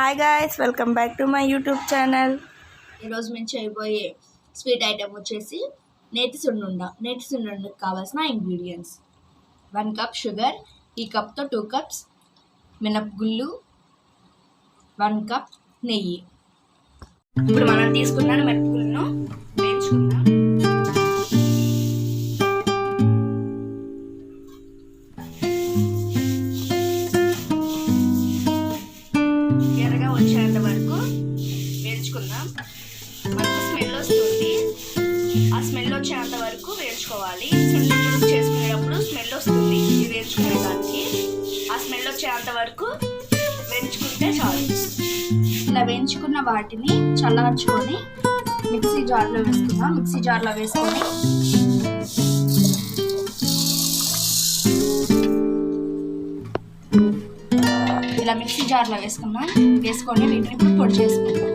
Hi guys welcome back to my YouTube channel ఈరోజు మేము చేయబోయే స్వీట్ ఐటెం వచ్చేసి నేతి సున్నుండ. నేతి సున్నుండకు కావాల్సిన ఇంగ్రీడియంట్స్ వన్ కప్ షుగర్ ఈ కప్తో టూ కప్స్ మినపగుళ్ళు వన్ కప్ నెయ్యి. ఇప్పుడు మనం తీసుకున్నాను మినపగుళ్ళు వచ్చేంత వరకు వేయించుకుందాం. మనకు స్మెల్ వస్తుంది. ఆ స్మెల్ వచ్చేంత వరకు వేయించుకోవాలి. సున్నించులు చేసుకునేటప్పుడు స్మెల్ వస్తుంది. ఇది వేయించుకునేదానికి ఆ స్మెల్ వచ్చేంత వరకు వేయించుకుంటే చాలు. ఇలా వేయించుకున్న వాటిని చల్లార్చుకొని మిక్సీ జార్లో వేసుకుందాం మిక్సీ జార్లో వేసుకొని ఇలా మిక్సీ జార్లో వేసుకున్నాం వేసుకొని వీటిని ఇప్పుడు పొడి చేసుకుందాం.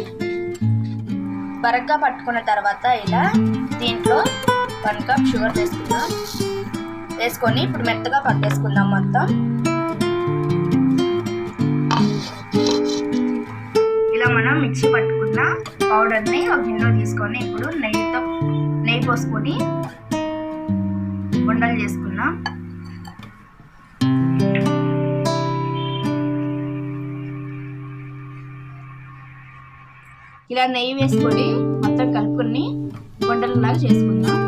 బరగ్గా పట్టుకున్న తర్వాత ఇలా దీంట్లో వన్ కప్ షుగర్ వేసుకుందాం. వేసుకొని ఇప్పుడు మెత్తగా పట్టేసుకుందాం మొత్తం. ఇలా మనం మిక్సీ పట్టుకున్న పౌడర్ని ఒక గిన్నెలో తీసుకొని ఇప్పుడు నెయ్యితో నెయ్యి పోసుకొని ఉండలు చేసుకున్నాం ఇలా నెయ్యి వేసుకొని మొత్తం కలుపుకొని గుండలలాగా చేసుకుందాం.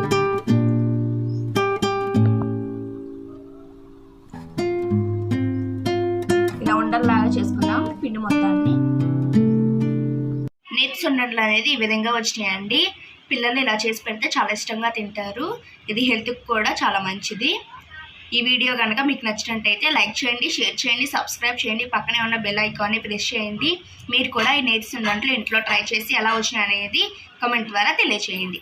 ఇలా ఉండలలాగా చేసుకున్నాం పిండి మొత్తాన్ని. నేతి సున్నట్లు అనేది ఈ విధంగా వచ్చినాయండి. పిల్లలు ఇలా చేసి పెడితే చాలా ఇష్టంగా తింటారు. ఇది హెల్త్కి కూడా చాలా మంచిది. ఈ వీడియో కనుక మీకు నచ్చినట్టయితే లైక్ చేయండి షేర్ చేయండి సబ్స్క్రైబ్ చేయండి పక్కనే ఉన్న బెల్ ఐకాన్ని ప్రెస్ చేయండి. మీరు కూడా ఈ నేర్చుకున్న దాంట్లో ఇంట్లో ట్రై చేసి ఎలా వచ్చినాయి అనేది కమెంట్ ద్వారా తెలియచేయండి.